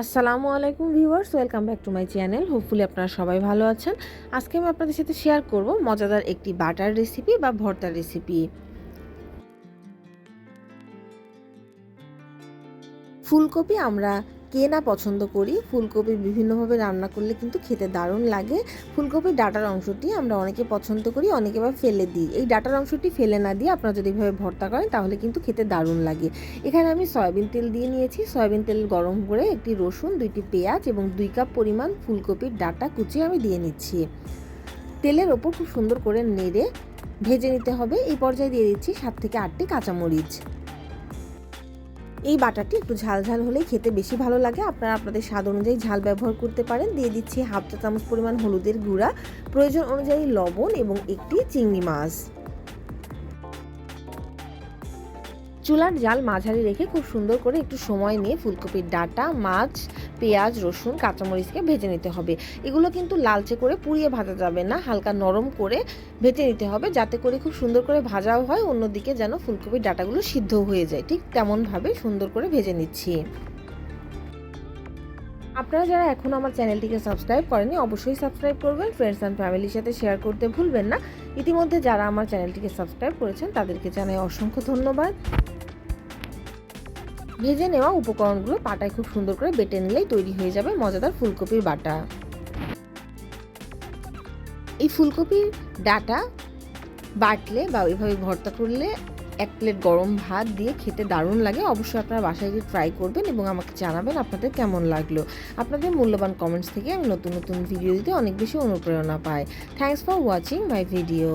আসসালামু আলাইকুম viewers, welcome back to my channel. Hopefully আপনারা সবাই ভালো আছেন। আজকে আমি আপনাদের সাথে শেয়ার করব মজাদার একটি বাটার রেসিপি বা ভর্তার রেসিপি। ফুলকপি আমরা কে না পছন্দ করি, ফুলকপি বিভিন্নভাবে রান্না করলে কিন্তু খেতে দারুণ লাগে। ফুলকপির ডাটার অংশটি আমরা অনেকে পছন্দ করি, অনেকে বা ফেলে দিই। এই ডাটার অংশটি ফেলে না দিয়ে আপনারা যদি এভাবে ভর্তা করেন তাহলে কিন্তু খেতে দারুণ লাগে। এখানে আমি সয়াবিন তেল দিয়ে নিয়েছি। সয়াবিন তেল গরম করে একটি রসুন, দুইটি পেঁয়াজ এবং দুই কাপ পরিমাণ ফুলকপির ডাটা কুচিয়ে আমি দিয়ে নিচ্ছি। তেলের ওপর খুব সুন্দর করে নেড়ে ভেজে নিতে হবে। এই পর্যায়ে দিয়ে দিচ্ছি সাত থেকে আটটি কাঁচামরিচ। এই বাটারটি একটু ঝাল ঝাল হলেই খেতে বেশি ভালো লাগে। আপনারা আপনাদের স্বাদ অনুযায়ী ঝাল ব্যবহার করতে পারেন। দিয়ে দিচ্ছি হাফ চা চামচ পরিমাণ হলুদের গুঁড়া। প্রয়োজন অনুযায়ী লবণ এবং একটি চিংড়ি মাছ। চুলার জাল মাঝারি রেখে খুব সুন্দর করে একটু সময় নিয়ে ফুলকপির ডাটা, মাছ, পেঁয়াজ, রসুন, কাঁচামরিচকে ভেজে নিতে হবে। এগুলো কিন্তু লালচে করে পুড়িয়ে ভাজা যাবে না, হালকা নরম করে ভেজে নিতে হবে যাতে করে খুব সুন্দর করে ভাজাও হয়, অন্যদিকে যেন ফুলকপির ডাটাগুলো সিদ্ধ হয়ে যায়। ঠিক তেমনভাবে সুন্দর করে ভেজে নিচ্ছি। আপনারা যারা এখনও আমার চ্যানেলটিকে সাবস্ক্রাইব করেনি অবশ্যই সাবস্ক্রাইব করবেন ফ্রেন্ডস অ্যান্ড ফ্যামিলির সাথে শেয়ার করতে ভুলবেন না। ইতিমধ্যে যারা আমার চ্যানেলটিকে সাবস্ক্রাইব করেছেন, তাদেরকে জানাই অসংখ্য ধন্যবাদ। ভেজে নেওয়া উপকরণগুলো পাটায় খুব সুন্দর করে বেটে নিলেই তৈরি হয়ে যাবে মজাদার ফুলকপির বাটা। এই ফুলকপির ডাটা বাটলে বা ওইভাবে ভর্তা করলে এক প্লেট গরম ভাত দিয়ে খেতে দারুণ লাগে। অবশ্যই আপনারা বাসায় গিয়ে ট্রাই করবেন এবং আমাকে জানাবেন আপনাদের কেমন লাগল। আপনাদের মূল্যবান কমেন্টস থেকে আমি নতুন নতুন ভিডিও দিতে অনেক বেশি অনুপ্রেরণা পাই। Thanks for watching my video